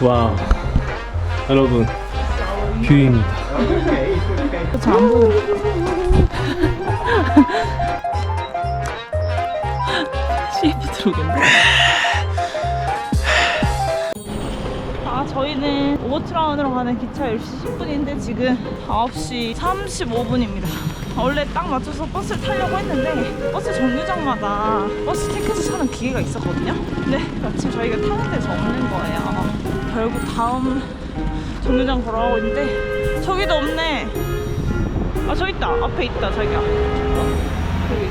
와 여러분 뷰입니다. CFP 들어오겠네. 아, 저희는 오버트라운으로 가는 기차 10시 10분인데 지금 9시 35분입니다. 원래 딱 맞춰서 버스를 타려고 했는데 버스 정류장마다 버스 티켓을 사는 기계가 있었거든요. 근데 마침 저희가 타는 데서 없는 거예요. 결국 다음 정류장 걸어가고 있는데 저기도 없네. 아, 저 있다. 앞에 있다, 자기야. 어, 여기.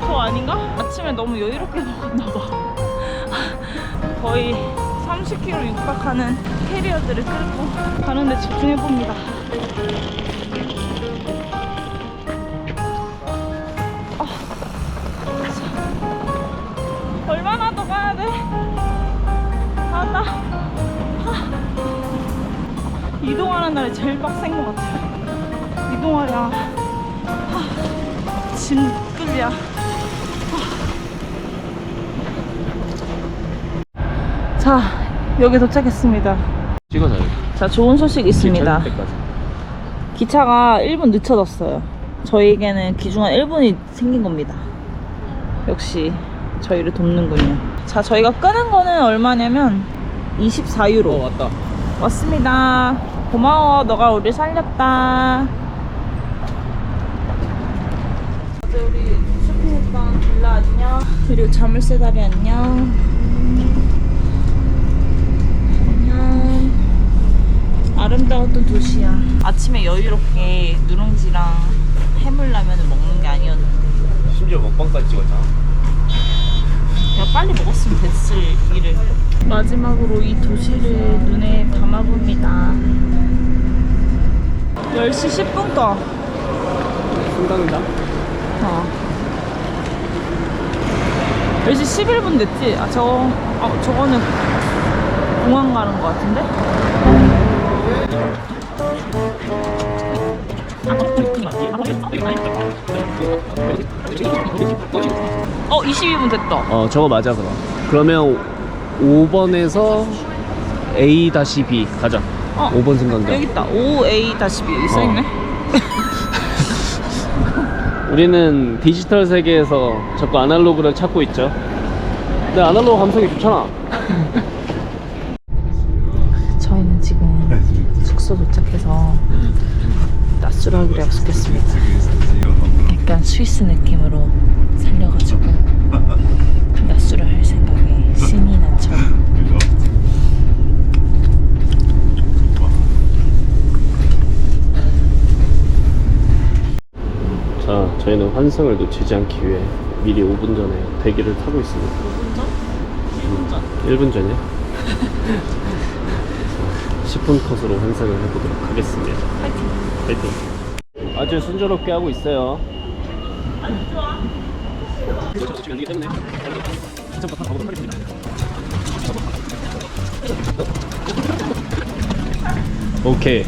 저 아닌가? 아침에 너무 여유롭게 먹었나 봐. 거의 30km 육박하는 캐리어들을 끌고 가는데 집중해봅니다. 이동하는 날이 제일 빡센 것 같아요. 이동하랴. 하, 짐 끌랴. 하. 자, 여기 도착했습니다. 찍어줘요 자, 좋은 소식 있습니다. 기차가 1분 늦춰졌어요. 저희에게는 귀중한 1분이 생긴 겁니다. 역시 저희를 돕는군요. 자, 저희가 끄는 거는 얼마냐면 24유로. 어 왔다 왔습니다. 고마워. 너가 우리 살렸다. 어제 우리 쇼핑 했던 빌라 안녕. 그리고 자물쇠 다리 안녕. 안녕. 아름다웠던 도시야. 아침에 여유롭게 누룽지랑 해물라면을 먹는 게 아니었는데 심지어 먹방까지 찍었잖아 내가 빨리 먹었으면 됐을 일을. 마지막으로 이 도시를 눈에 담아봅니다. 10시 10분 거. 승강장? 어. 10시 11분 됐지? 아, 저거, 아, 저거는 공항 가는 거 같은데? 어, 22분 됐다. 어 저거 맞아 그럼 그러면 5번에서 A-B 가자 어. 5번 승강장 여기 있다. 5A-B 여기 써있네. 우리는 디지털 세계에서 자꾸 아날로그를 찾고 있죠 근데 아날로그 감성이 좋잖아 저희는 지금 숙소 도착해서 낮술 하기로 약속했습니다. 약간 스위스 느낌으로 살려가지고 낮술을 할 생각에 신이 난 처럼. 자 저희는 환승을 놓치지 않기 위해 미리 5분 전에 대기를 타고 있습니다 5분 전? 1분 전. 1분 전이요? 10분 컷으로 환승을 해보도록 하겠습니다 파이팅. 파이팅 아주 순조롭게 하고 있어요 안 좋아. 때문에 이제부터 가보도록 하겠습니다 오케이 어,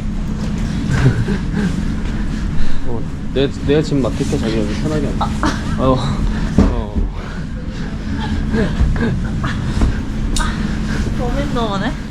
내, 내가 지금 막힐 자기 여기 편하게 앉아 어, 어. 고민 너무네.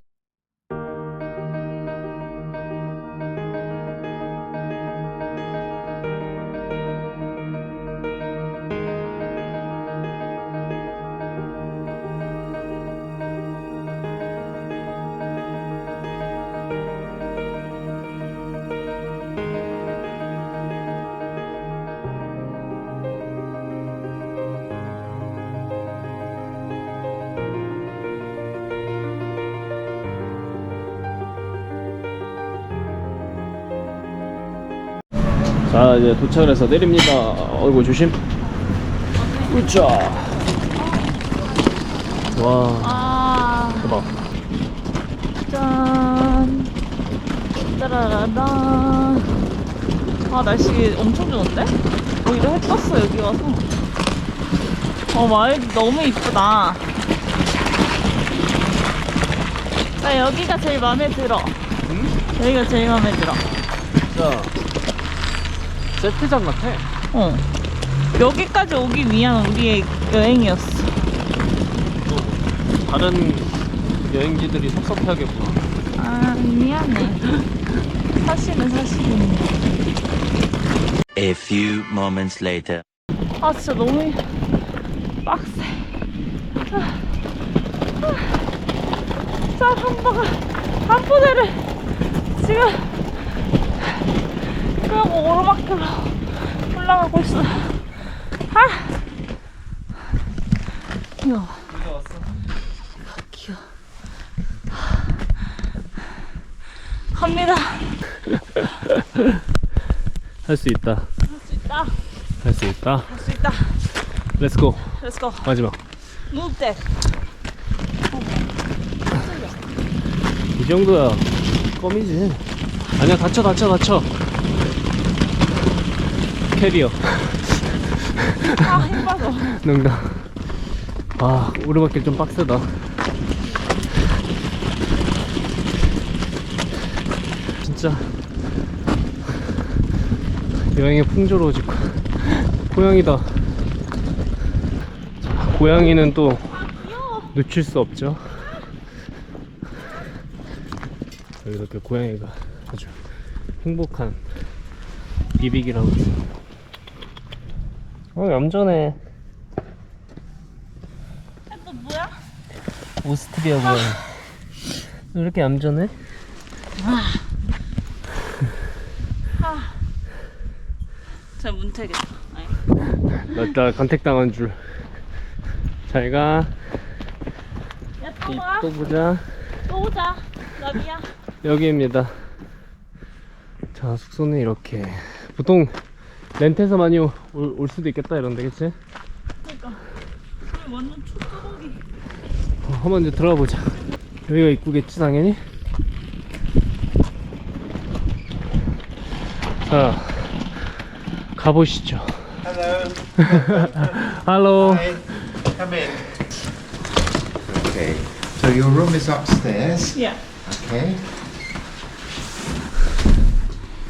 자 이제 도착을 해서 내립니다 어이구 조심 으쌰 와 아, 대박 짠. 따라라라. 아, 날씨 엄청 좋은데? 오히려 해 떴어, 여기 와서. 어, 마을 너무 이쁘다. 나 여기가 제일 마음에 들어. 여기가 제일 마음에 들어. 자 세트장 같아 어. 여기까지 오기 위한 우리의 여행이었어. 또 다른 여행지들이 섭섭해하겠구나. 아 미안해. 사실은 사실이네. A few moments later. 아 진짜 너무 빡세. 자 한바가 한 포대를 지금 끌고 오르막길로 올라가고 있어. 아 귀여워. 귀여워. 갑니다. 할 수 있다. 할 수 있다. 할 수 있다. 할 수 있다. Let's go. 마지막. Move that. 이 정도야 껌이지. 아니야 다쳐 다쳐 다쳐. 캐리어. 아 힘 빠져. 농담. 아 오르막길 좀 빡세다. 진짜 여행의 풍조로워지고 고양이다. 자, 고양이는 또 놓칠 수 없죠. 여기 이렇게 고양이가 아주 행복한 비비기라고 있 어. 어 얌전해. 또 뭐야? 오스트리아 고양이. 왜 이렇게 얌전해? 제 문태겠다. 아니. 나, 나 간택당한 줄. 잘 가. 야, 또 와. 또 보자. 또 오자. 나비야. 여기입니다. 자, 숙소는 이렇게. 보통 렌트해서 많이 올, 올 수도 있겠다, 이런데, 그치? 그러니까. 완전 초뚜벅이. 어, 한번 이제 들어가 보자. 여기가 입구겠지, 당연히? 자, 가보시죠. Hello. Hi. Come in. Okay. So your room is upstairs. Yeah. Okay.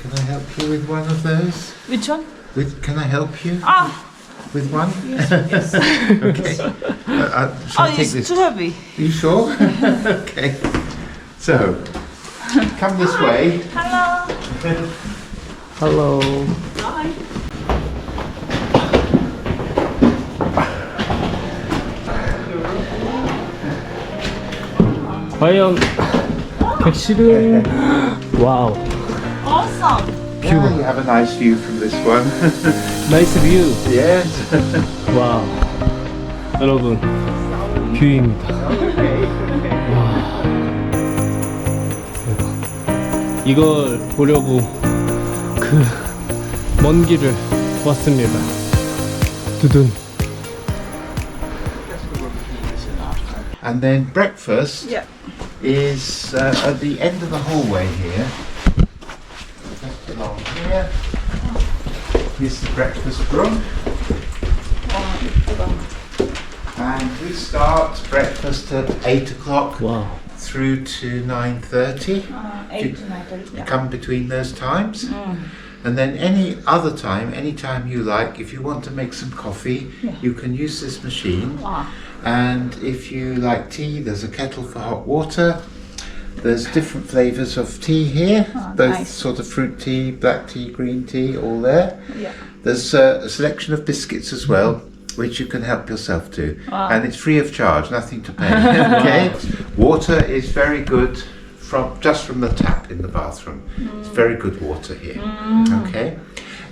Can I help you with one of those? Which one? With can I help you 아, with one? yes, yes. okay. Uh, uh, shall oh, I take it's this? too heavy. Are you sure? okay. So come this way. Hello. 할로. Bye. 과연 객실은 와우 Awesome. Yeah, you have a nice view from this one. 나이스 뷰 yes. 와우 여러분 뷰입니다 와 대박 이걸 보려고 그 먼 길을 왔습니다 두둔 And then breakfast Yeah. is uh, at the end of the hallway here. Here's the breakfast room. And we start breakfast at 8 o'clock 와우 through to 9.30. Uh, eight to nine thirty. Yeah. Come between those times. And then any other time, any time you like, if you want to make some coffee, you can use this machine. Wow. And if you like tea, there's a kettle for hot water. There's different flavours of tea here, Oh, both nice. sort of fruit tea, black tea, green tea, all there. Yeah. There's uh, a selection of biscuits as well, mm-hmm. which you can help yourself to. Wow. And it's free of charge, nothing to pay. okay? Water is very good from just from the tap in the bathroom. It's mm. very good water here. Mm. Okay?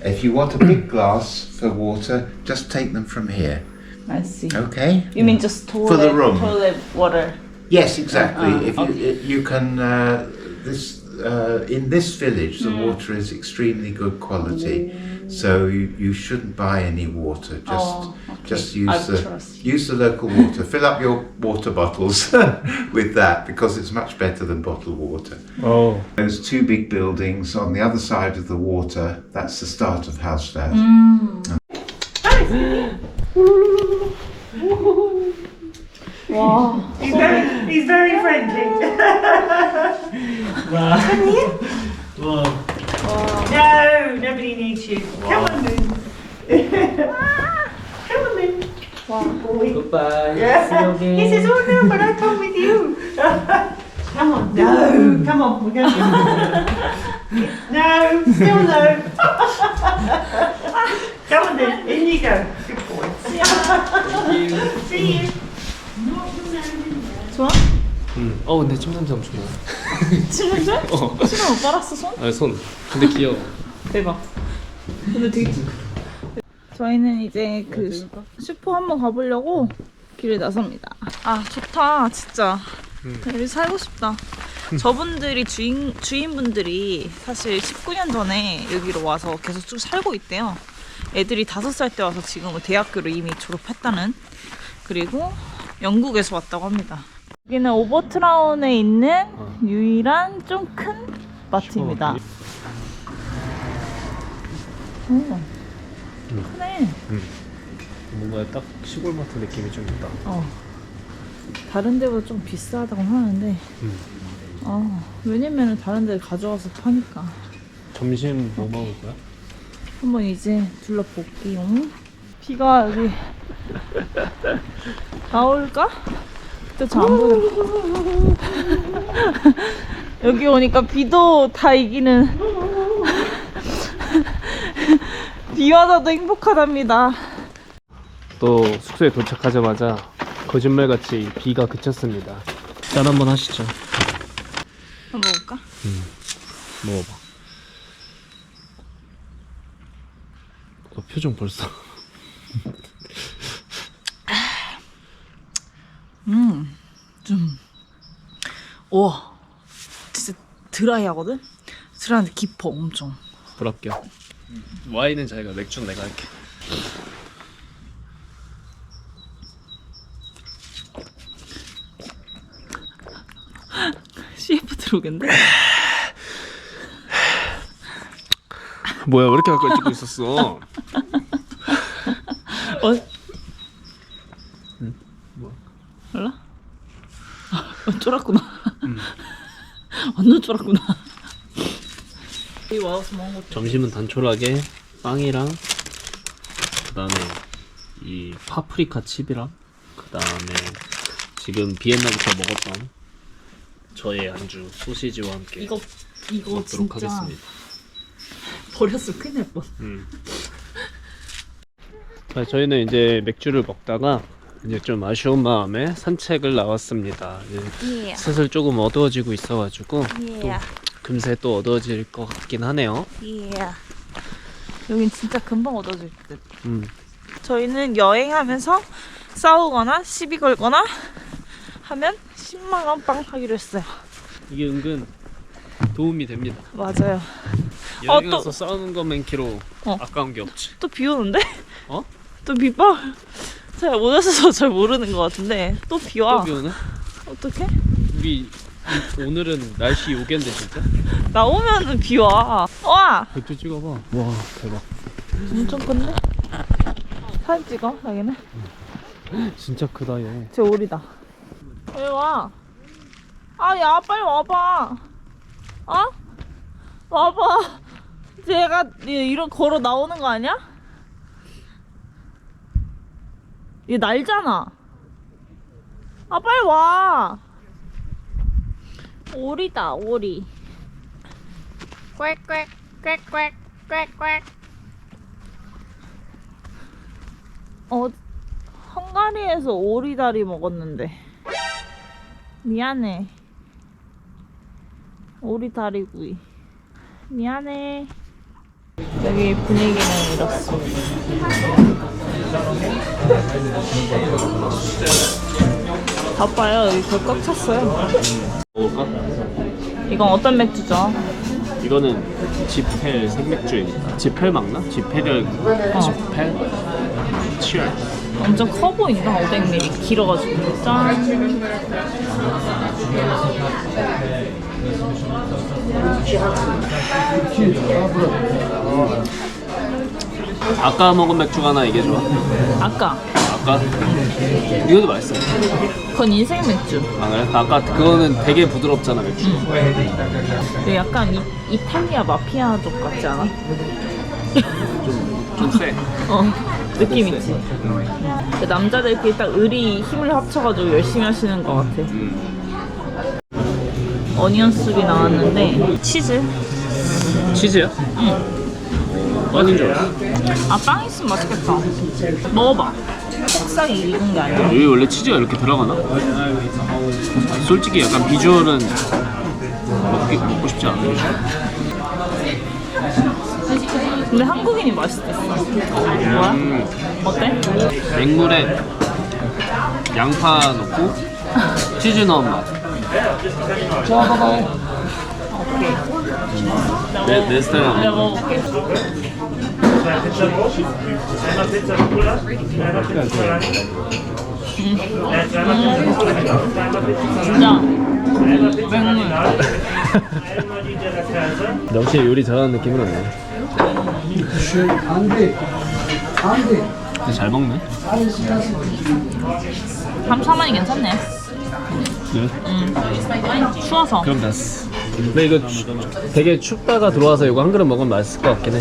If you want a big glass for water, just take them from here. I see. Okay? You mean just toilet, For the room. toilet water? Yes, exactly. Uh, if you you can uh, this uh, in this village, the water is extremely good quality. So you, you shouldn't buy any water. Just Oh, okay. just I use the trust. use the local water. Fill up your water bottles with that because it's much better than bottled water. 어 There's two big buildings on the other side of the water. That's the start of Hallstatt. 와. He's very, he's very friendly. No, nobody needs you. Come on, Moon. Come on, Moon. Goodbye. Yeah. He says, oh no, but I come with you. come on. No, come on. We're going No, still no. come on then. In you go. Good boy. See you. 어 근데 침샘참 좋아. 친구들? 어. 친구 못 빨았어 손? 아 손. 근데 귀여워. 대박. 근데 되게 저희는 이제 그 슈퍼 한번 가보려고 길을 나섭니다. 아 좋다 진짜. 여기 살고 싶다. 저분들이 주인 주인분들이 사실 19년 전에 여기로 와서 계속 쭉 살고 있대요. 애들이 다섯 살 때 와서 지금은 대학교를 이미 졸업했다는 그리고 영국에서 왔다고 합니다. 여기는 오버트라운에 있는 유일한 좀 큰 마트입니다. 오, 크네. 뭔가 딱 시골 마트 느낌이 좀 있다. 어. 다른 데보다 좀 비싸다고 하는데, 음. 어, 왜냐면은 다른 데 가져와서 파니까. 점심 뭐 먹을 거야? 한번 이제 둘러볼게요. 비가 여기 나올까? 또잘안 보여. 여기 오니까 비도 다 이기는 비 와서도 행복하답니다. 또 숙소에 도착하자마자 거짓말같이 비가 그쳤습니다. 짠 한번 하시죠. 한번 먹을까? 먹어봐. 어, 표정 벌써. 음, 좀, 우와, 진짜 드라이하거든? 드라이한데 깊어, 엄청. 불합격. 와인은 자기가 맥주는 내가 할게. CF 들어오겠는데? 뭐야 왜 이렇게 가까이 찍고 있었어? 어? 몰라? 어, 쫄았구나. 여기 와서 먹은 것도 점심은 단촐하게 빵이랑 그다음에 이 파프리카 칩이랑 그다음에 지금 비엔나부터 먹었던 저의 안주 소시지와 함께 이거 이거 먹도록 진짜 하겠습니다. 버렸으면 큰일 날 뻔. 음. 자, 저희는 이제 맥주를 먹다가 이제 좀 아쉬운 마음에 산책을 나왔습니다. 이제 예. 슬슬 조금 어두워지고 있어가지고 또 예. 금세 또 어두워질 것 같긴 하네요. 예. 여긴 진짜 금방 얻어질 듯. 음. 저희는 여행하면서 싸우거나 시비 걸거나 하면 10만 원 빵 하기로 했어요. 이게 은근 도움이 됩니다. 맞아요. 여행 또- 가서 싸우는 것만 키로 어. 아까운 게 없지. 또 비 오는데? 어? 또 비 방? 잘 못해서 잘 모르는 것 같은데 또 비 와. 또 비오네? 어떡해? 우리 이- 오늘은 날씨 요견데 진짜? 나오면은 비 와. 와! 백조 찍어봐. 와 대박. 엄청 큰데? 사진 찍어, 여기는? 진짜 크다 얘. 제 오리다. 왜 와? 아, 야, 빨리 와봐. 어? 와봐. 제가 이런 걸어 나오는 거 아니야? 얘 날잖아. 아, 빨리 와. 오리다, 오리. 꽥꽥, 꽥꽥, 꽥꽥. 어, 헝가리에서 오리다리 먹었는데. 미안해. 오리다리구이. 미안해. 여기 분위기는 이렇습니다. 바빠요. 여기 거의 꽉 찼어요. 먹을까? 이건 어떤 맥주죠? 이거는 지펠 생맥주입니다. 지펠 맞나? 지펠을 지펠? 치얼. 엄청 커 보인다. 500ml 길어가지고. 짠. 아까 먹은 맥주가 나 이게 좋아. 아까 아까 이것도 맛있어. 그건 인생 맥주. 아 그래? 아까 그거는 되게 부드럽잖아 맥주. 이거 약간 이, 이탈리아 마피아족 같지 않아? 좀 세. 어. 느낌 있지? 그 남자들끼리 딱 의리 힘을 합쳐가지고 열심히 하시는 것 같아. 어니언 수비 나왔는데 치즈? 치즈야? 응. 빵인 줄 알았어. 아 빵 있으면 맛있겠다. 먹어봐. 색상이 익은 게 아니야. 여기 원래 치즈가 이렇게 들어가나? 솔직히 약간 비주얼은 먹기, 먹고 싶지 않아. 근데 한국인이 있어. 뭐야? 음, 어때? 맹물에 양파 넣고 치즈 넣은 맛. 내, 내 스타일은 내가 먹어볼게. 진짜 맹물. 역시 요리 잘하는 느낌은 아니야. 근데 잘 먹네. 3, 4만이 괜찮네. 네. 추워서. 그럼 됐어. 근데 이거 추- 되게 춥다가 들어와서 이거 한 그릇 먹으면 맛있을 것 같긴 해.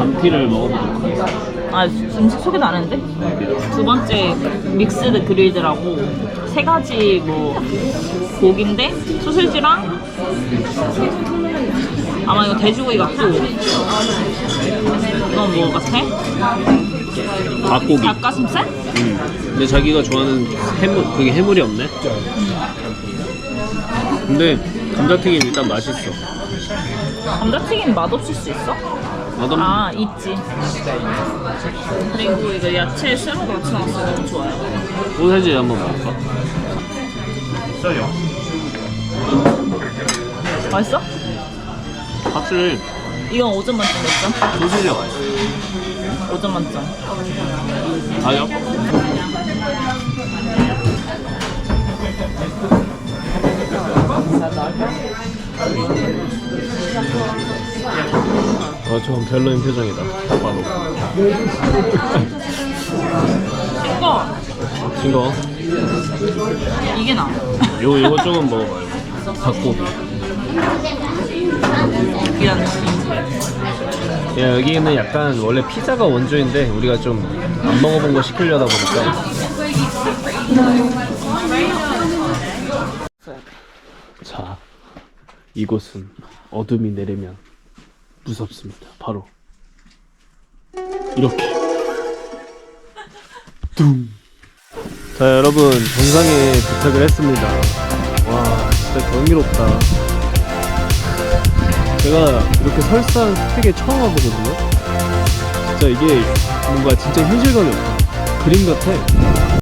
감피를 먹어보도록 하겠습니다. 아, 음식 소개도 안 했는데? 두 번째 믹스드 그릴드라고 세 가지 뭐 고기인데 소시지랑 아마 이거 돼지고기 같고 이건 뭐 같아? 닭고기. 닭가슴살? 음. 근데 자기가 좋아하는 해물 그게 해물이 없네. 근데 감자튀김 일단 맛있어. 감자튀김 맛없을 수 있어? 맛없. 아 있지 그리고 이거 야채 샐러드 같이 나왔어 너무 좋아요 소세지 한번 먹을까? 맛있어? 확실히 이건 5점 만점 몇 점? 소세지가 맛있어. 5점 만점 아요? 어, 좀 별로인 표정이다. 봐도. 이거 싱거. 이게 나 요, 요거 조금 먹어봐요. 닭고기. 미안 야, 여기는 약간 원래 피자가 원조인데 우리가 좀 안 먹어본 거 시키려다 보니까. 자, 이곳은 어둠이 내리면 무섭습니다. 바로 이렇게. 둥. 자, 여러분 정상에 도착을 했습니다. 와, 진짜 경이롭다. 제가 이렇게 설산 되게 처음 와보거든요. 진짜 이게 뭔가 진짜 현실감이 없다. 그림 같아.